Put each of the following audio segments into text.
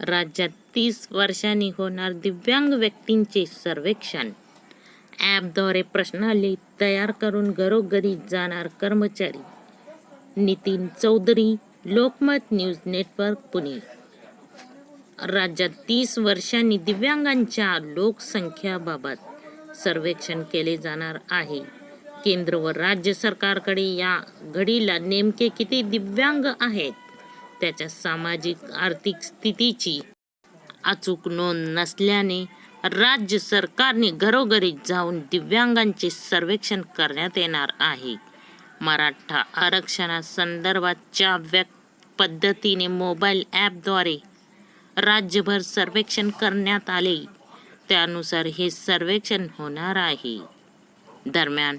राज्यात तीस वर्षांनी होणार दिव्यांग व्यक्तींचे सर्वेक्षण. ॲपद्वारे प्रश्नावली तयार करून घरोघरी जाणार कर्मचारी. Nitin Chaudhari Lokmat news network Pune. राज्यात तीस वर्षांनी दिव्यांगांच्या लोकसंख्याबाबत सर्वेक्षण केले जाणार आहे. केंद्र व राज्य सरकारकडे या घडीला नेमके किती दिव्यांग आहेत? त्याच्या सामाजिक आर्थिक स्थितीची अचूक नोंद नसल्याने राज्य सरकारने घरोघरी जाऊन दिव्यांगांचे सर्वेक्षण करण्यात येणार आहे. मराठा आरक्षणासंदर्भातच्या व्यक पद्धतीने मोबाईल ॲपद्वारे राज्यभर सर्वेक्षण करण्यात आले. त्यानुसार हे सर्वेक्षण होणार आहे. दरम्यान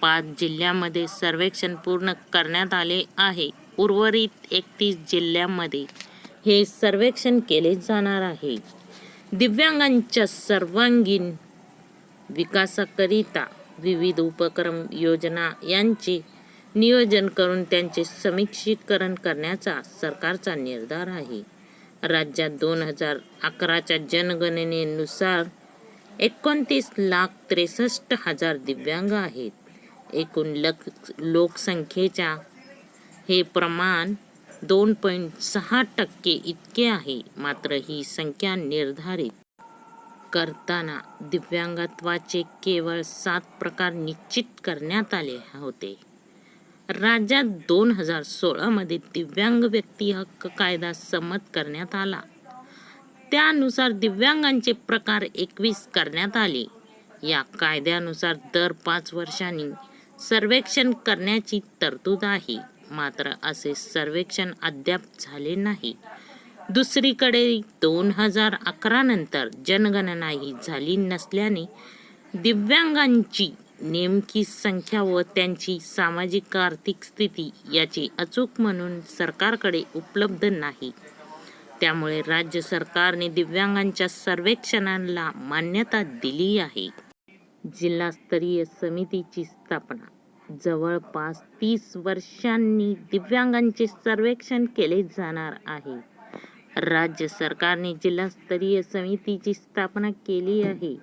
पाच जिल्ह्यामध्ये सर्वेक्षण पूर्ण करण्यात आले आहे. उर्वरित एकतीस जिल्ह्यांमध्ये हे सर्वेक्षण केले जाणार आहे. दिव्यांगांच्या सर्वांगीण विकासाकरिता विविध उपक्रम योजना यांचे नियोजन करून त्यांचे समीक्षीकरण करण्याचा सरकारचा निर्धार आहे. राज्यात दोन हजार अकराच्या जनगणनेनुसार एकोणतीस लाख त्रेसष्ट हजार दिव्यांग आहेत. एकूण लक लोकसंख्येच्या हे प्रमाण दोन पॉईंट सहा टक्के इतके आहे मात्र ही संख्या निर्धारित करताना दिव्यांगत्वाचे केवळ सात प्रकार निश्चित करण्यात आले होते. राज्यात दोन हजार सोळामध्ये दिव्यांग व्यक्ती हक्क कायदा संमत करण्यात आला. त्यानुसार दिव्यांगांचे प्रकार एकवीस करण्यात आले. या कायद्यानुसार दर पाच वर्षांनी सर्वेक्षण करण्याची तरतूद आहे. मात्र असे सर्वेक्षण अद्याप झाले नाही. दुसरीकडे दोन हजार अकरा नंतर जनगणनाही झाली नसल्याने दिव्यांगांची नेमकी संख्या व त्यांची सामाजिक आर्थिक स्थिती याची अचूक म्हणून सरकारकडे उपलब्ध नाही. त्यामुळे राज्य सरकारने दिव्यांगांच्या सर्वेक्षणाला मान्यता दिली आहे. जिल्हास्तरीय समितीची स्थापना जवळपास तीस वर्षांनी दिव्यांगांचे सर्वेक्षण केले जाणार आहे. राज्य सरकारने जिल्हास्तरीय समितीची स्थापना केली आहे.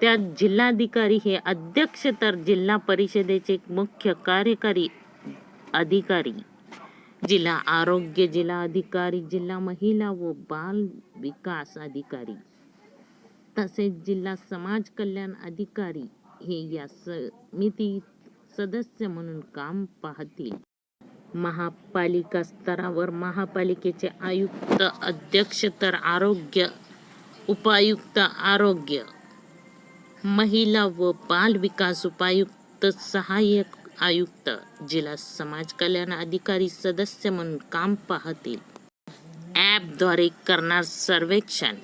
त्यात जिल्हाधिकारी हे अध्यक्ष तर जिल्हा परिषदेचे मुख्य कार्यकारी अधिकारी जिल्हा आरोग्य जिल्हा अधिकारी जिल्हा महिला व बाल विकास अधिकारी तसेच जिल्हा समाज कल्याण अधिकारी हे या समिती सदस्य म्हणून काम पाहतील. महापालिका स्तरावर महापालिकेचे आयुक्त अध्यक्ष तर आरोग्य उपायुक्त आरोग्य महिला व बाल विकास उपायुक्त सहाय्यक आयुक्त जिल्हा समाज कल्याण अधिकारी सदस्य म्हणून काम पाहतील. ॲपद्वारे करणार सर्वेक्षण.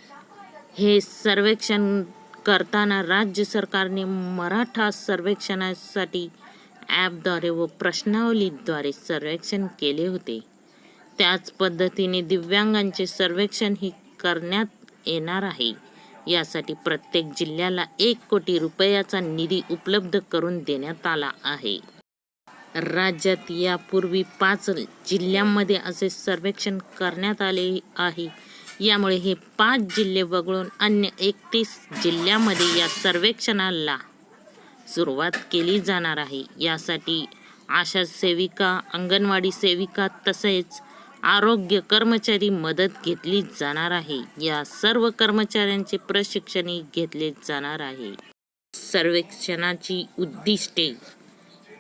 हे सर्वेक्षण करताना राज्य सरकारने मराठा सर्वेक्षणासाठी ॲपद्वारे व प्रश्नावलीद्वारे सर्वेक्षण केले होते. त्याच पद्धतीने दिव्यांगांचे सर्वेक्षणही करण्यात येणार आहे. यासाठी प्रत्येक जिल्ह्याला एक कोटी रुपयाचा निधी उपलब्ध करून देण्यात आला आहे. राज्यात यापूर्वी पाच जिल्ह्यांमध्ये असे सर्वेक्षण करण्यात आले आहे. यामुळे हे पाच जिल्हे वगळून अन्य एकतीस जिल्ह्यामध्ये या सर्वेक्षणाला सुरुवात केली जाणार आहे. यासाठी आशा सेविका अंगणवाडी सेविका तसेच आरोग्य कर्मचारी मदत घेतली जाणार आहे. या सर्व कर्मचाऱ्यांचे प्रशिक्षणही घेतले जाणार आहे. सर्वेक्षणाची उद्दिष्टे.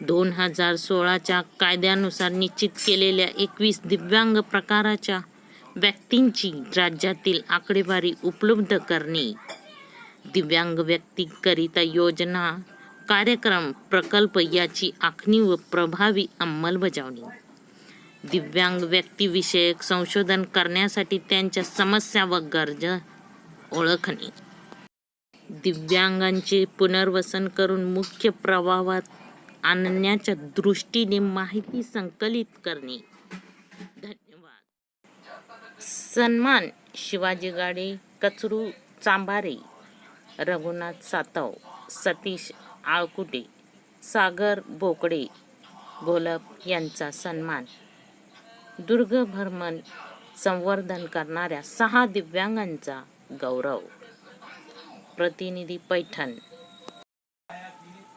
दोन हजार सोळाच्या कायद्यानुसार निश्चित केलेल्या एकवीस दिव्यांग प्रकाराच्या व्यक्तींची राज्यातील आकडेवारी उपलब्ध करणे. दिव्यांग व्यक्तीकरिता योजना कार्यक्रम प्रकल्प याची आखणी व प्रभावी अंमलबजावणी. दिव्यांग व्यक्तीविषयक संशोधन करण्यासाठी त्यांच्या समस्या व गरजा ओळखणे. दिव्यांगांचे पुनर्वसन करून मुख्य प्रवाहात आणण्याच्या दृष्टीने माहिती संकलित करणे. धन्यवाद. सन्मान शिवाजी गाडे कचरू चांभारे रघुनाथ सातव सतीश आळकुटे सागर बोकडे घोलप यांचा सन्मान. दुर्ग भरमन संवर्धन करणाऱ्या सहा दिव्यांगांचा गौरव. प्रतिनिधी पैठण.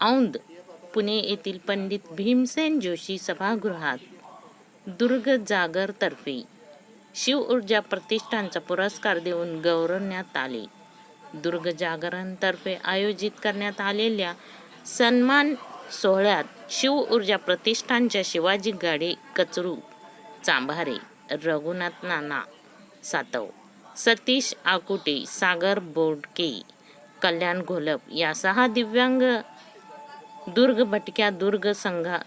औंध पुणे येथील पंडित भीमसेन जोशी सभागृहात दुर्ग जागरतर्फे शिव ऊर्जा प्रतिष्ठानचा पुरस्कार देऊन गौरवण्यात आले. दुर्ग जागरणतर्फे आयोजित करण्यात आलेल्या सन्मान सोहळ्यात शिव ऊर्जा प्रतिष्ठानच्या शिवाजी गाडे कचरू चांभारे रघुनाथ नाना सातव सतीश आकुटे सागर बोडके कल्याण घोलप या सहा दिव्यांग दुर्ग भटक्या दुर्ग संघा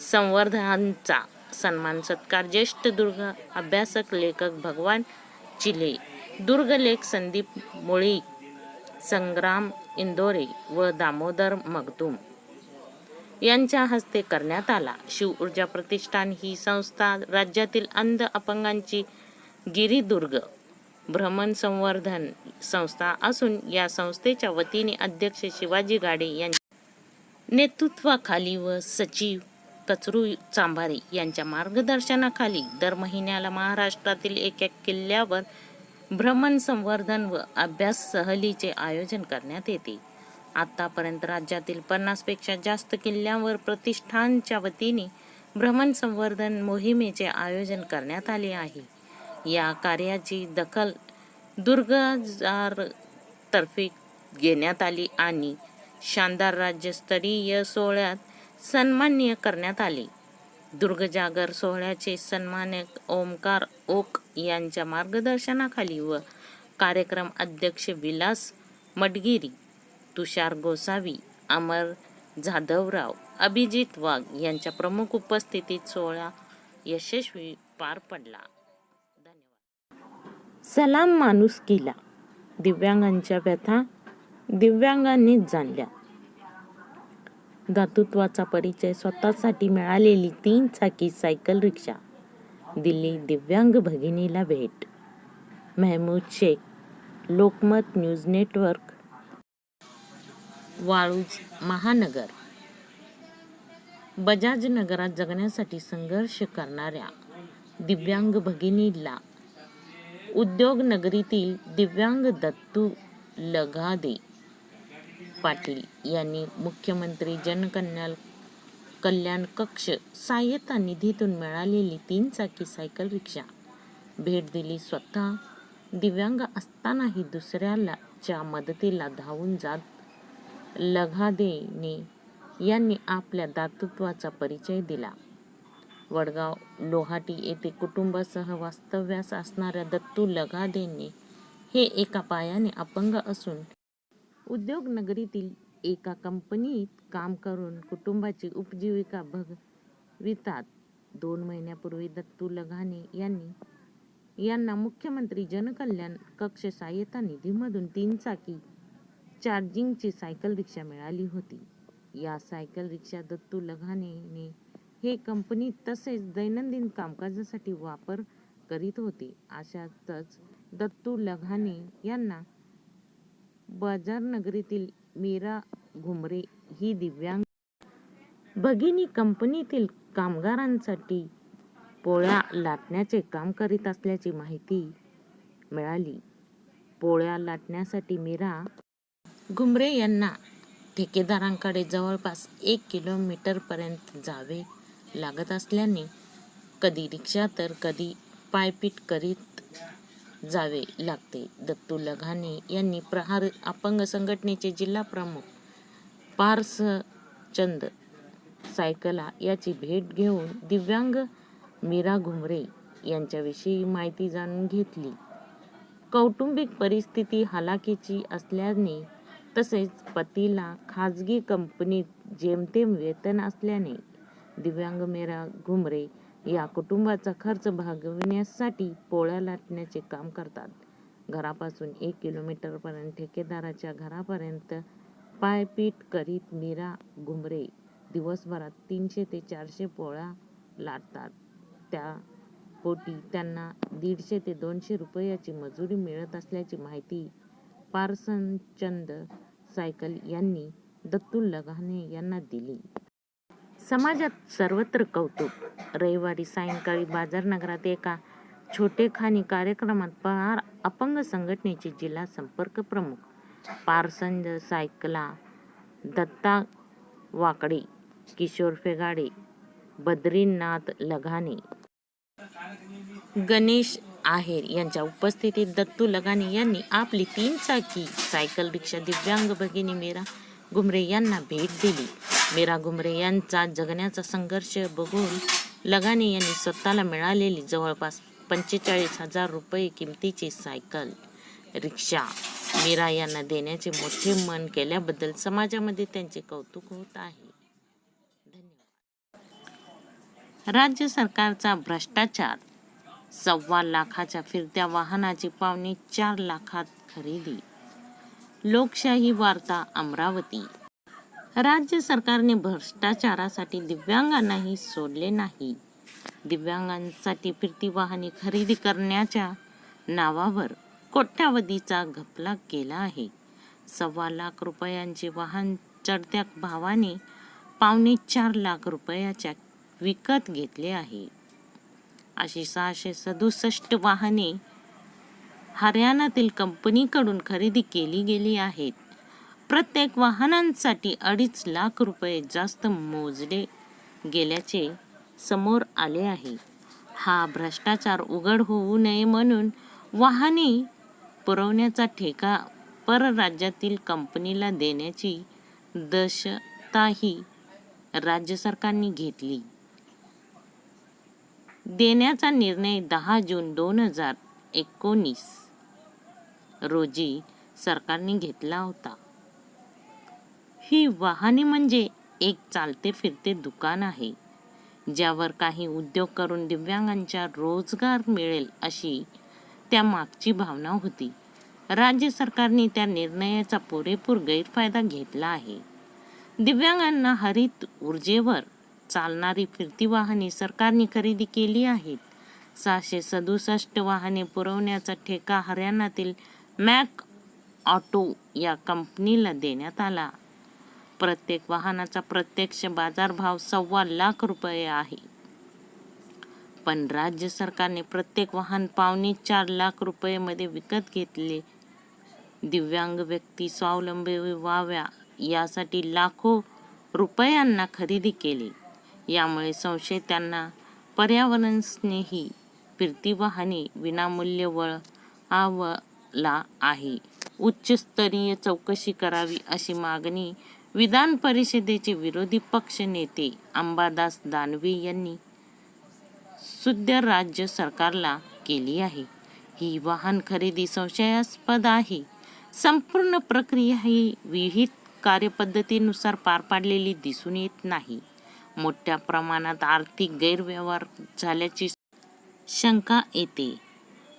संवर्धनांचा सन्मान सत्कार. ज्येष्ठ दुर्ग अभ्यासक लेखक भगवान चिले दुर्ग लेख संदीप मुळीक संग्राम इंदोरे व दामोदर मगदूम यांच्या हस्ते करण्यात आला. शिव ऊर्जा प्रतिष्ठान ही संस्था राज्यातील अंध अपंगांची गिरिदुर्ग भ्रमण संवर्धन संस्था असून या संस्थेच्या वतीने अध्यक्ष शिवाजी गाडे यांच्या नेतृत्वाखाली व सचिव कचरू चांभारे यांच्या मार्गदर्शनाखाली दर महिन्याला महाराष्ट्रातील एक एक किल्ल्यावर भ्रमण संवर्धन व अभ्यास सहलीचे आयोजन करण्यात येते. आतापर्यंत राज्यातील पन्नासपेक्षा जास्त किल्ल्यांवर प्रतिष्ठानच्या वतीने भ्रमण संवर्धन मोहिमेचे आयोजन करण्यात आले आहे. या कार्याची दखल दुर्गाजार तर्फे घेण्यात आली आणि शानदार राज्यस्तरीय सोहळ्यात सन्मान्य करण्यात आले. दुर्गजागर सोहळ्याचे सन्मानक ओमकार ओक यांच्या मार्गदर्शनाखाली व कार्यक्रम अध्यक्ष विलास मडगिरी तुषार गोसावी अमर जाधवराव अभिजित वाघ यांच्या प्रमुख उपस्थितीत सोहळा यशस्वी पार पडला. धन्यवाद. सलाम माणूस किला दिव्यांगांच्या व्यथा दिव्यांगांनीच जाणल्या. दातृत्वाचा परिचय स्वतःसाठी मिळालेली तीन चाकी सायकल रिक्षा. दिल्ली दिव्यांग भगिनीला भेट. Mahmood Shaikh Lokmat news network. Waluj Mahanagar. Bajaj नगरात जगण्यासाठी संघर्ष करणाऱ्या दिव्यांग भगिनीला उद्योग नगरीतील दिव्यांग दत्तू लगादे पाटील यांनी मुख्यमंत्री जनकल्याण कल्याण कक्ष सहाय्यता निधीतून मिळालेली तीन चाकी सायकल रिक्षा. भेट दिली स्वतः. दिव्यांग असतानाही दुसऱ्याला च्या मदतीला धावून जात लघादेने यांनी आपल्या दातृत्वाचा परिचय दिला. वडगाव लोहाटी येथे कुटुंबासह वास्तव्यास असणाऱ्या दत्तू लघादेने हे एका पायाने अपंग असून उद्योगनगरीतील एका कंपनीत काम करून कुटुंबाची उपजीविका भगवितात दोन महिन्यापूर्वी दत्तू लघाणे यांनी यांना मुख्यमंत्री जनकल्याण कक्ष सहाय्यता निधीमधून तीन चाकी चार्जिंगची सायकल रिक्षा मिळाली होती. या सायकल रिक्षा दत्तू लघानेने हे कंपनी तसेच दैनंदिन कामकाजासाठी वापर करीत होते. अशातच दत्तू लघाने यांना बाजारनगरीतील मीरा घुमरे ही दिव्यांग भगिनी कंपनीतील कामगारांसाठी पोळ्या लाटण्याचे काम करीत असल्याची माहिती मिळाली. पोळ्या लाटण्यासाठी मीरा घुमरे यांना ठेकेदारांकडे जवळपास एक किलोमीटरपर्यंत जावे लागत असल्याने कधी रिक्षा तर कधी पायपीट करीत जावे लागते. दत्तू लघाने यांनी प्रहार अपंग संघटनेचे जिल्हा प्रमुख पार्सचंद सायकला याची भेट घेऊन दिव्यांग मीरा घुमरे यांच्याविषयी माहिती जाणून घेतली. कौटुंबिक परिस्थिती हलाखीची असल्याने तसेच पतीला खाजगी कंपनीत जेमतेम वेतन असल्याने दिव्यांग मीरा घुमरे या कुटुंबाचा खर्च भागविण्यासाठी पोळ्या लाटण्याचे काम करतात. घरापासून एक किलोमीटरपर्यंत ठेकेदाराच्या घरापर्यंत पायपीट करीत मीरा घुमरे दिवसभरात तीनशे ते चारशे पोळ्या लाटतात. त्या पोटी त्यांना दीडशे ते दोनशे रुपयाची मजुरी मिळत असल्याची माहिती पारसनचंद सायकल यांनी दत्तू लघाने यांना दिली. समाजात सर्वत्र कौतुक. रविवारी सायंकाळी बाजारनगरात एका छोटेखानी कार्यक्रमात पार अपंग संघटनेचे जिल्हा संपर्क प्रमुख पारसंज सायकला दत्ता वाकडे किशोर फेगाडे बद्रीनाथ लगाने गणेश आहेर यांच्या उपस्थितीत दत्तू लगाने यांनी आपली तीन चाकी सायकल रिक्षा दिव्यांग भगिनी मीरा गुमरे यांना भेट दिली. मीरा घुमरे यांचा जगण्याचा संघर्ष बघून लगाने यांनी स्वतःला मिळालेली जवळपास पंचेचाळीस हजार रुपये किमतीची सायकल रिक्षा मीरा यांना देण्याचे मोठे मन केल्याबद्दल समाजामध्ये त्यांचे कौतुक होत आहे. धन्यवाद. राज्य सरकारचा भ्रष्टाचार सव्वा लाखाच्या फिरत्या वाहनाची पावणे चार लाखात खरेदी. लोकशाही वार्ता अमरावती. राज्य सरकारने भ्रष्टाचारासाठी दिव्यांगांनाही सोडले नाही. दिव्यांगांसाठी फिरती वाहने खरेदी करण्याच्या नावावर कोट्यावधीचा घपला केला आहे. सव्वा लाख रुपयांचे वाहन चढत्या भावाने पावणे चार लाख रुपयाच्या विकत घेतले आहे. अशी सहाशे सदुसष्ट वाहने हरियाणातील कंपनीकडून खरेदी केली गेली आहेत. प्रत्येक वाहनांसाठी अडीच लाख रुपये जास्त मोजले गेल्याचे समोर आले आहे. हा भ्रष्टाचार उघड होऊ नये म्हणून वाहने पुरवण्याचा ठेका परराज्यातील कंपनीला देण्याची दक्षताही राज्य सरकारने घेतली. देण्याचा निर्णय दहा जून दोन हजार एकोणीस रोजी सरकारने घेतला होता. ही वाहने म्हणजे एक चालते फिरते दुकान आहे ज्यावर काही उद्योग करून दिव्यांगांच्या रोजगार मिळेल अशी त्या मागची भावना होती. राज्य सरकारने त्या निर्णयाचा पुरेपूर गैरफायदा घेतला आहे. दिव्यांगांना हरित ऊर्जेवर चालणारी फिरती वाहने सरकारने खरेदी केली आहेत. सहाशे सदुसष्ट वाहने पुरवण्याचा ठेका हरियाणातील मॅक ऑटो या कंपनीला देण्यात आला. प्रत्येक वाहनाचा प्रत्यक्ष बाजारभाव सव्वा लाख रुपये आहे. पण राज्य सरकारने प्रत्येक वाहन पावणे चार लाख रुपयेमध्ये विकत घेतले. दिव्यांग व्यक्ती स्वावलंबी व्हाव्या यासाठी लाखो रुपयांना खरेदी केली. यामुळे संशय त्यांना पर्यावरण स्नेही फिरती वाहने विनामूल्य वळावला आहे. उच्चस्तरीय चौकशी करावी अशी मागणी विधान परिषदेचे विरोधी पक्ष नेते अंबादास दानवे यांनी सुद्धा राज्य सरकारला केली आहे. ही वाहन खरेदी संशयास्पद आहे. संपूर्ण प्रक्रिया ही विहित कार्यपद्धतीनुसार पार पाडलेली दिसून येत नाही. मोठ्या प्रमाणात आर्थिक गैरव्यवहार झाल्याची शंका येते.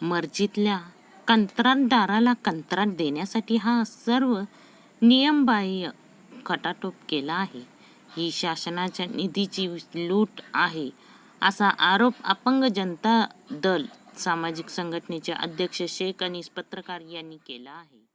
मर्जीतल्या कंत्राटदाराला कंत्राट देण्यासाठी हा सर्व नियमबाह्य खटाटोप केला आहे. ही शासनाच्या निधीची लूट आहे असा आरोप अपंग जनता दल सामाजिक संघटनेचे अध्यक्ष शेख अनीस पत्रकार यांनी केला आहे.